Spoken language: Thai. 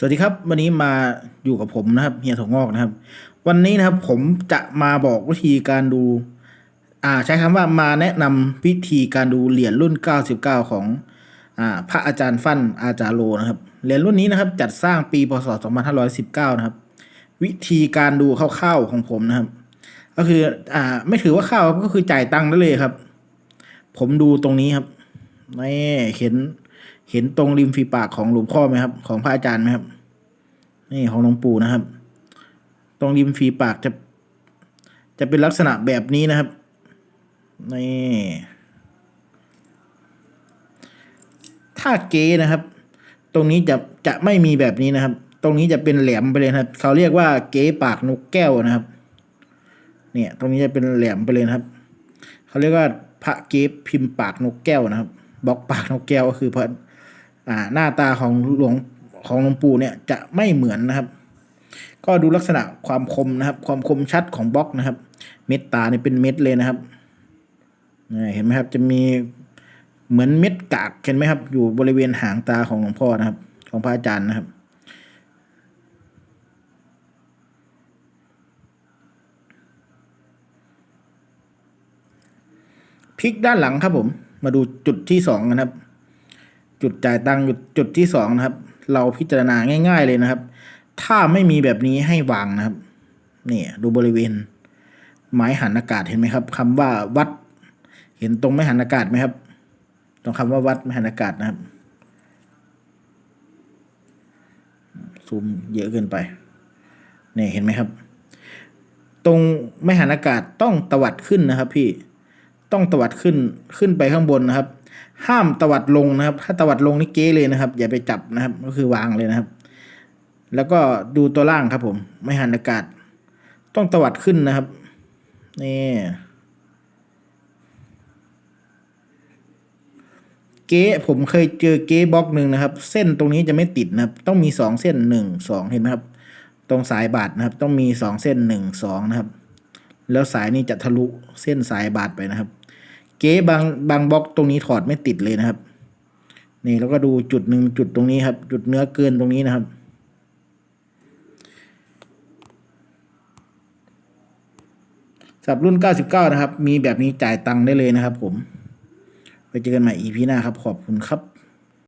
สวัสดีครับ วันนี้มาอยู่กับผมนะครับเฮียถั่วงอกนะครับ วันนี้นะครับผมจะมาบอกวิธีการดู อ่าใช้คำว่ามาแนะนำวิธีการดูเหรียญรุ่น 99 ของอ่าพระอาจารย์ฟั่นอาจารย์โลนะครับเหรียญรุ่นนี้นะครับ จัดสร้างปีพศ 2519 นะครับ วิธีการดูคร่าวๆของผมนะครับ ก็คืออ่าไม่ถือว่าเข้าก็คือจ่ายตังค์ได้เลยครับ ผมดูตรงนี้ครับนี่เห็น เห็นตรงริมฝีปากของหลวงพ่อไหมครับ ของพระอาจารย์ไหมครับ นี่ของหลวงปู่นะครับ ตรงริมฝีปากจะ จะเป็นลักษณะแบบนี้นะครับนี่ถ้าเก๊นะครับ ตรงนี้จะจะไม่มีแบบนี้นะครับ ตรงนี้จะเป็นแหลมไปเลยครับ เขาเรียกว่าเก๊ปากนกแก้วนะครับ เนี่ย ตรงนี้จะเป็นแหลมไปเลยครับ เขาเรียกว่าพระเก๊พิมพ์ปากนกแก้วนะครับบล็อกปากนกแก้วก็คือพระ อ่าหน้าตาของหลวงของหลวงปู่เนี่ยจะไม่เหมือนนะครับ ก็ดูลักษณะความคมนะครับ ความคมชัดของบล็อกนะครับ เม็ดตาเนี่ยเป็นเม็ดเลยนะครับเห็นไหมครับจะมีเหมือนเม็ดกากเห็นไหมครับ อยู่บริเวณหางตาของหลวงพ่อนะครับ ของพระอาจารย์นะครับพลิกด้านหลังครับผม มาดูจุดที่สองนะครับ จุดจ่ายตังค์จุดที่สองนะครับ เราพิจารณาง่าย ๆเลยนะครับ ถ้าไม่มีแบบนี้ให้วางนะครับนี่ดูบริเวณ ไม้หันอากาศเห็นไหมครับคำว่าวัด เห็นตรงไม้หันอากาศไหมครับ ตรงคำว่าวัดไม้หันอากาศนะครับซูมเยอะเกินไปนี่เห็นไหมครับ ตรงไม้หันอากาศต้องตวัดขึ้นนะครับ พี่ต้องตวัดขึ้นขึ้นไปข้างบนนะครับ ห้ามตวัดลงนะครับ ถ้าตวัดลงนี่เก้เลยนะครับ อย่าไปจับนะครับ ก็คือวางเลยนะครับ แล้วก็ดูตัวล่างครับผม ไม่หันอากาศ ต้องตวัดขึ้นนะครับ นี่เก๊ผมเคยเจอเก๊บล็อกหนึ่งนะครับ เส้นตรงนี้จะไม่ติดนะครับ ต้องมีสองเส้นหนึ่งสองเห็นไหมครับ ตรงสายบาดนะครับ ต้องมีสองเส้นหนึ่งสองนะครับ แล้วสายนี้จะทะลุเส้นสายบาดไปนะครับ เก๊บางบางบล็อกตรงนี้ถอดไม่ติดเลยนะครับ นี่แล้วก็ดูจุดหนึ่งจุดตรงนี้ครับ จุดเนื้อเกินตรงนี้นะครับ สำหรับรุ่น 99 นะครับ มีแบบนี้จ่ายตังค์ได้เลยนะครับผม ไปเจอกันใหม่ EP หน้าครับ ขอบคุณครับ